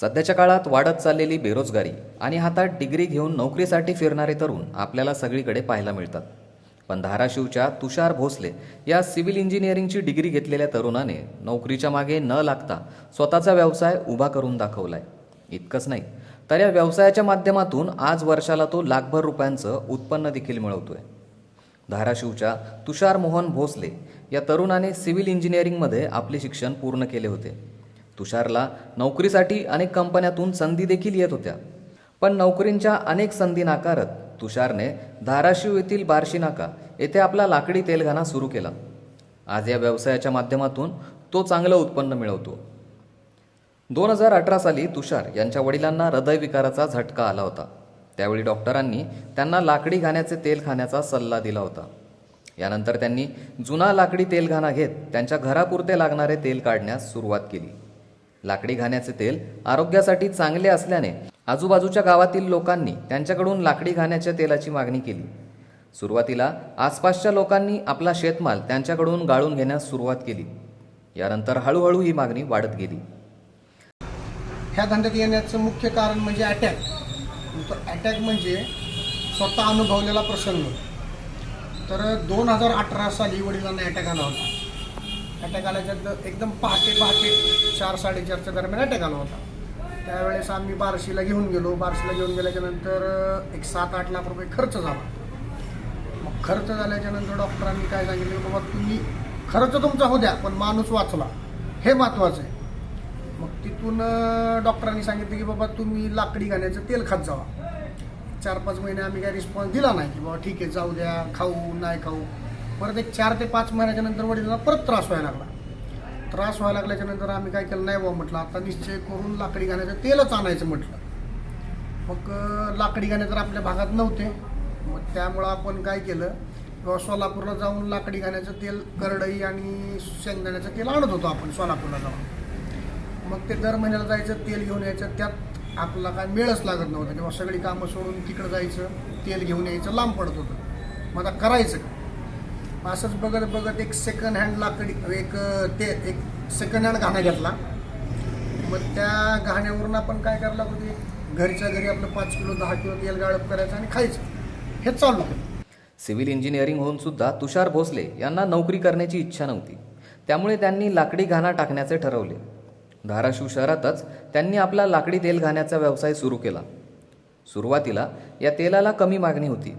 सध्याच्या काळात वाढत चाललेली बेरोजगारी आणि हातात डिग्री घेऊन नोकरीसाठी फिरणारे तरुण आपल्याला सगळीकडे पाहायला मिळतात. पण धाराशिवच्या तुषार भोसले या सिव्हिल इंजिनिअरिंगची डिग्री घेतलेल्या तरुणाने नोकरीच्या मागे न लागता स्वतःचा व्यवसाय उभा करून दाखवलाय. इतकंच नाही तर या व्यवसायाच्या माध्यमातून आज वर्षाला तो लाखभर रुपयांचं उत्पन्न देखील मिळवतोय. धाराशिवच्या तुषार मोहन भोसले या तरुणाने सिव्हिल इंजिनिअरिंगमध्ये आपले शिक्षण पूर्ण केले होते. तुषारला नोकरीसाठी अनेक कंपन्यातून संधी देखील येत होत्या. पण नोकरींच्या अनेक संधी नाकारत तुषारने धाराशिव येथील बार्शी नाका येथे आपला लाकडी तेलघाना सुरू केला. आज या व्यवसायाच्या माध्यमातून तो चांगलं उत्पन्न मिळवतो. दोन हजार अठरा साली तुषार यांच्या वडिलांना हृदयविकाराचा झटका आला होता. त्यावेळी डॉक्टरांनी त्यांना लाकडी घाण्याचे तेल खाण्याचा सल्ला दिला होता. यानंतर त्यांनी जुना लाकडी तेलघाणा घेत त्यांच्या घरापुरते लागणारे तेल काढण्यास सुरुवात केली. लाकडी घाण्याचे तेल आरोग्यासाठी चांगले असल्याने आजूबाजूच्या गावातील लोकांनी त्यांच्याकडून लाकडी घाण्याच्या तेलाची मागणी केली. सुरुवातीला आसपासच्या लोकांनी आपला शेतमाल त्यांच्याकडून गाळून घेण्यास सुरुवात केली. यानंतर हळूहळू ही मागणी वाढत गेली. ह्या धंद्यात येण्याचं मुख्य कारण म्हणजे अटॅक तर अटॅक म्हणजे स्वतः अनुभवलेला प्रसंग. तर दोन हजार अठरा साली वडिलांना अटॅक आला होता. अटॅक आल्याच्या एकदम पहाटे पहाटे चार साडेचारच्या दरम्यान अटॅक आला होता. त्यावेळेस आम्ही बार्शीला घेऊन गेलो. बार्शीला घेऊन गेल्याच्यानंतर एक सात आठ लाख रुपये खर्च झाला. मग खर्च झाल्याच्यानंतर डॉक्टरांनी काय सांगितलं की बाबा तुम्ही खर्च तुमचा होऊ द्या पण माणूस वाचला. हे महत्त्वाचं आहे. मग तिथून डॉक्टरांनी सांगितलं की बाबा तुम्ही लाकडी घाण्याचं तेल खात जावा. चार पाच महिने आम्ही काही रिस्पॉन्स दिला नाही की बाबा ठीक आहे जाऊ द्या खाऊ नाही खाऊ. परत एक चार ते पाच महिन्याच्या नंतर वडिलांना परत त्रास व्हायला लागला. त्रास व्हायला लागल्याच्या नंतर आम्ही काय केलं नाही बाबा म्हटलं आता निश्चय करून लाकडी घाण्याचं तेलच आणायचं म्हटलं. मग लाकडी घाणे तर आपल्या भागात नव्हते. मग त्यामुळं आपण काय केलं किंवा सोलापूरला जाऊन लाकडी घाण्याचं तेल करडई आणि शेंगदाण्याचं तेल आणत होतो आपण सोलापूरला जाऊन. मग ते दर महिन्याला जायचं तेल घेऊन यायचं त्यात आपला काय मेळच लागत नव्हता. किंवा सगळी कामं सोडून तिकडं जायचं तेल घेऊन यायचं लांब पडत होतं. मग आता करायचं का असंच बघत बघत एक सेकंड हँड लाकडी एक ते एक सेकंड हँड घाणा घेतला. मग त्या घाण्यावरून आपण काय करायला होते घरच्या घरी आपलं पाच किलो दहा किलो तेल गाळप करायचं आणि खायचं. हे चालू होतं. सिव्हिल इंजिनिअरिंग होऊन सुद्धा तुषार भोसले यांना नोकरी करण्याची इच्छा नव्हती. त्यामुळे त्यांनी लाकडी घाणा टाकण्याचे ठरवले. धाराशिव शहरातच त्यांनी आपला लाकडी तेल घाण्याचा व्यवसाय सुरू केला. सुरुवातीला या तेलाला कमी मागणी होती.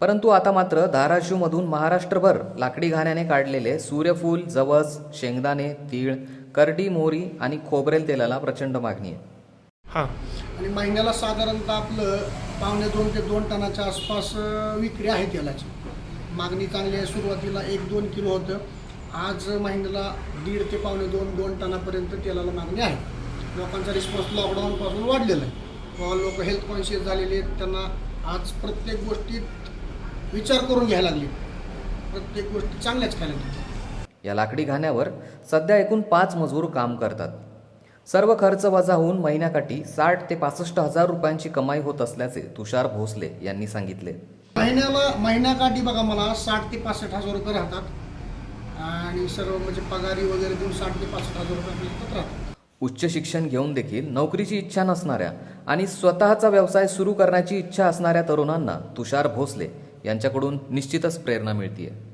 परंतु आता मात्र धाराशिवमधून महाराष्ट्रभर लाकडी घाण्याने काढलेले सूर्यफूल जवस शेंगदाणे तीळ करडी मोहरी आणि खोबरेल तेलाला प्रचंड मागणी आहे. हां. आणि महिन्याला साधारणतः आपलं पावणे दोन ते दोन टनाच्या आसपास विक्री आहे तेलाची. मागणी चांगली आहे. सुरुवातीला एक दोन किलो होतं. आज महिन्याला दीड ते पावणे दोन दोन टनापर्यंत तेलाला मागणी आहे. लोकांचा रिस्पॉन्स लॉकडाऊनपासून वाढलेला आहे. लोक हेल्थ कॉन्शियस झालेले आहेत. त्यांना आज प्रत्येक गोष्टीत विचार करून घ्यायला लागली. प्रत्येक गोष्टी चांगल्याच खायला लागली या लाकडी घाण्यावर सध्या एकूण पाच मजूर काम करतात. सर्व खर्च वजा होऊन महिन्याकाठी साठ ते पासष्ट हजार रुपयांची कमाई होत असल्याचे तुषार भोसले यांनी सांगितले. महिन्याला महिन्याकाठी बघा मला साठ ते पासष्ट हजार रुपये राहतात. आणि सर्व म्हणजे पगारी वगैरे देऊन साठ ते पासष्ट हजार रुपये राहतात. उच्च शिक्षण घेऊन देखील नोकरीची इच्छा नसणाऱ्या आणि स्वतःचा व्यवसाय सुरू करण्याची इच्छा असणाऱ्या तरुणांना तुषार भोसले यांच्याकडून निश्चितच प्रेरणा मिळते आहे